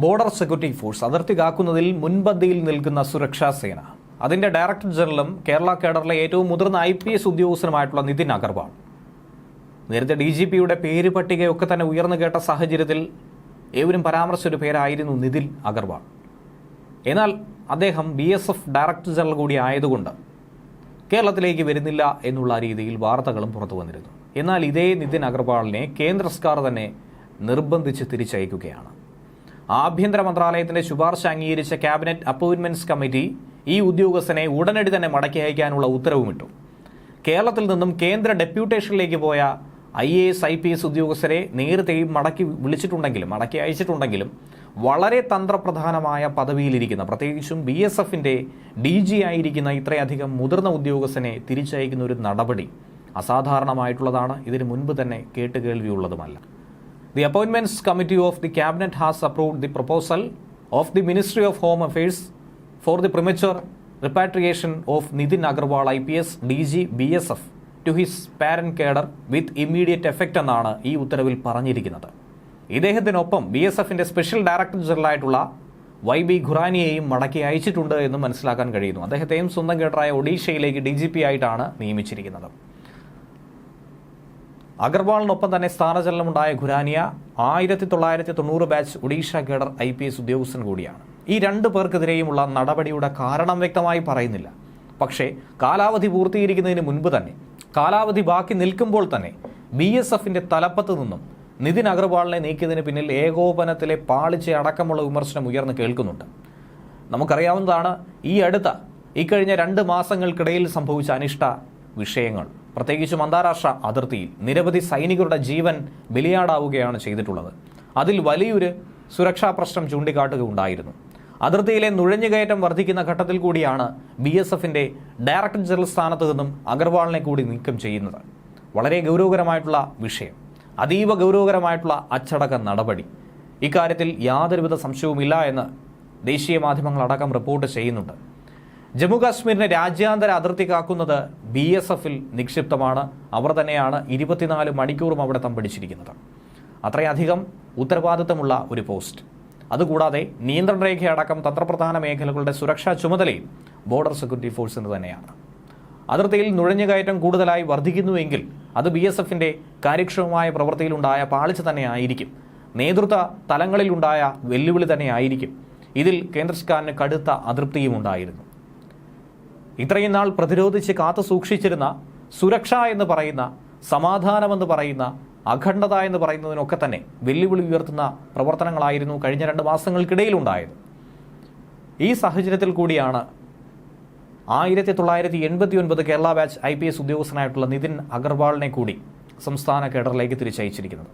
Border security force അതിർത്തി കാക്കുന്നതിൽ മുൻപന്തിയിൽ നിൽക്കുന്ന സുരക്ഷാ സേന. അതിന്റെ ഡയറക്ടർ ജനറലും കേരള കേഡറിലെ ഏറ്റവും മുതിർന്ന ഐ പി എസ് ഉദ്യോഗസ്ഥനുമായിട്ടുള്ള നിതിൻ അഗർവാൾ. നേരത്തെ ഡി ജി പിയുടെ പേര് പട്ടികയൊക്കെ തന്നെ ഉയർന്നു കേട്ട സാഹചര്യത്തിൽ ഏവരും പരാമർശിച്ചൊരു പേരായിരുന്നു നിതിൻ അഗർവാൾ. എന്നാൽ അദ്ദേഹം B S F director general കൂടി ആയതുകൊണ്ട് കേരളത്തിലേക്ക് വരുന്നില്ല എന്നുള്ള രീതിയിൽ വാർത്തകളും പുറത്തു വന്നിരുന്നു. എന്നാൽ ഇതേ നിതിൻ അഗർവാളിനെ കേന്ദ്ര സർക്കാർ തന്നെ നിർബന്ധിച്ച് തിരിച്ചയക്കുകയാണ്. ആഭ്യന്തര മന്ത്രാലയത്തിന്റെ ശുപാർശ അംഗീകരിച്ച ക്യാബിനറ്റ് അപ്പോയിന്റ്മെന്റ്സ് കമ്മിറ്റി ഈ ഉദ്യോഗസ്ഥനെ ഉടനടി തന്നെ മടക്കി അയക്കാനുള്ള ഉത്തരവുമിട്ടു. കേരളത്തിൽ നിന്നും കേന്ദ്ര ഡെപ്യൂട്ടേഷനിലേക്ക് പോയ I A S I P S ഉദ്യോഗസ്ഥരെ നേരത്തെയും മടക്കി വിളിച്ചിട്ടുണ്ടെങ്കിലും മടക്കി അയച്ചിട്ടുണ്ടെങ്കിലും വളരെ തന്ത്രപ്രധാനമായ പദവിയിലിരിക്കുന്ന പ്രത്യേകിച്ചും ബി എസ് എഫിന്റെ ഡി ജി ആയിരിക്കുന്ന ഇത്രയധികം മുതിർന്ന ഉദ്യോഗസ്ഥനെ തിരിച്ചയക്കുന്ന ഒരു നടപടി അസാധാരണമായിട്ടുള്ളതാണ്. ഇതിനു മുൻപ് തന്നെ കേട്ടുകേൾവിയുള്ളതുമല്ല. The appointments committee of the cabinet has approved the proposal of the ministry of home affairs for the premature repatriation of Nitin Agarwal I P S D G B S F to his parent cadre with immediate effect എന്നാണ് ഈ ഉത്തരവിൽ പറഞ്ഞിരിക്കുന്നത്. ഇദ്ദേഹത്തിനൊപ്പം B S എഫിന്റെ special director ജനറലായിട്ടുള്ള Y B ഖുറാനിയെയും മടക്കി അയച്ചിട്ടുണ്ട് എന്ന് മനസ്സിലാക്കാൻ കഴിയുന്നു. അദ്ദേഹത്തെയും സ്വന്തം കേഡറായ ഒഡീഷയിലേക്ക് ഡി ജി പി ആയിട്ടാണ് നിയമിച്ചിരിക്കുന്നത്. അഗർവാളിനൊപ്പം തന്നെ സ്ഥാനചലനമുണ്ടായ ഖുരാനിയ ആയിരത്തി തൊള്ളായിരത്തി തൊണ്ണൂറ് batch Odisha cadre I P S ഉദ്യോഗസ്ഥൻ കൂടിയാണ്. ഈ രണ്ടു പേർക്കെതിരെയുമുള്ള നടപടിയുടെ കാരണം വ്യക്തമായി പറയുന്നില്ല. പക്ഷേ കാലാവധി പൂർത്തീകരിക്കുന്നതിന് മുൻപ് തന്നെ കാലാവധി ബാക്കി നിൽക്കുമ്പോൾ തന്നെ ബി എസ് എഫിന്റെ തലപ്പത്ത് നിന്നും നിതിൻ അഗർവാളിനെ നീക്കിയതിന് പിന്നിൽ ഏകോപനത്തിലെ പാളിച്ച അടക്കമുള്ള വിമർശനം ഉയർന്നു കേൾക്കുന്നുണ്ട്. നമുക്കറിയാവുന്നതാണ് ഈ അടുത്ത ഇക്കഴിഞ്ഞ രണ്ട് മാസങ്ങൾക്കിടയിൽ സംഭവിച്ച അനിഷ്ട വിഷയങ്ങൾ. പ്രത്യേകിച്ചും അന്താരാഷ്ട്ര അതിർത്തിയിൽ നിരവധി സൈനികരുടെ ജീവൻ ബലിയാടാവുകയാണ് ചെയ്തിട്ടുള്ളത്. അതിൽ വലിയൊരു സുരക്ഷാ പ്രശ്നം ചൂണ്ടിക്കാട്ടുകയുണ്ടായിരുന്നു. അതിർത്തിയിലെ നുഴഞ്ഞുകയറ്റം വർദ്ധിക്കുന്ന ഘട്ടത്തിൽ കൂടിയാണ് ബി എസ് എഫിന്റെ ഡയറക്ടർ ജനറൽ സ്ഥാനത്ത് നിന്നും അഗർവാളിനെ കൂടി നീക്കം ചെയ്യുന്നത്. വളരെ ഗൗരവകരമായിട്ടുള്ള വിഷയം. അതീവ ഗൗരവകരമായിട്ടുള്ള അച്ചടക്ക നടപടി. ഇക്കാര്യത്തിൽ യാതൊരുവിധ സംശയവുമില്ല എന്ന് ദേശീയ മാധ്യമങ്ങളടക്കം റിപ്പോർട്ട് ചെയ്യുന്നുണ്ട്. ജമ്മു കാശ്മീരിനെ രാജ്യാന്തര അതിർത്തി കാക്കുന്നത് ബി എസ് എഫിൽ നിക്ഷിപ്തമാണ്. അവർ തന്നെയാണ് ഇരുപത്തിനാല് മണിക്കൂറും അവിടെ തമ്പടിച്ചിരിക്കുന്നത്. അത്രയധികം ഉത്തരവാദിത്തമുള്ള ഒരു പോസ്റ്റ്. അതുകൂടാതെ നിയന്ത്രണ രേഖയടക്കം തന്ത്രപ്രധാന മേഖലകളുടെ സുരക്ഷാ ചുമതലയും ബോർഡർ സെക്യൂരിറ്റി ഫോഴ്സിന് തന്നെയാണ്. അതിർത്തിയിൽ നുഴഞ്ഞുകയറ്റം കൂടുതലായി വർദ്ധിക്കുന്നുവെങ്കിൽ അത് ബി എസ് എഫിന്റെ കാര്യക്ഷമമായ പ്രവൃത്തിയിലുണ്ടായ പാളിച്ച തന്നെയായിരിക്കും നേതൃത്വ തലങ്ങളിലുണ്ടായ വെല്ലുവിളി തന്നെയായിരിക്കും ഇതിൽ കേന്ദ്ര സർക്കാരിന് കടുത്ത അതൃപ്തിയും ഉണ്ടായിരുന്നു ഇത്രയും നാൾ പ്രതിരോധിച്ച് കാത്തു സൂക്ഷിച്ചിരുന്ന സുരക്ഷ എന്ന് പറയുന്ന സമാധാനമെന്ന് പറയുന്ന അഖണ്ഡത എന്ന് പറയുന്നതിനൊക്കെ തന്നെ വെല്ലുവിളി ഉയർത്തുന്ന പ്രവർത്തനങ്ങളായിരുന്നു കഴിഞ്ഞ രണ്ട് മാസങ്ങൾക്കിടയിലുണ്ടായത്. ഈ സാഹചര്യത്തിൽ കൂടിയാണ് ആയിരത്തി തൊള്ളായിരത്തി എൺപത്തി ഒൻപത് Kerala batch I P S ഉദ്യോഗസ്ഥനായിട്ടുള്ള Nitin അഗർവാളിനെ കൂടി സംസ്ഥാന കേഡറിലേക്ക് തിരിച്ചയച്ചിരിക്കുന്നത്.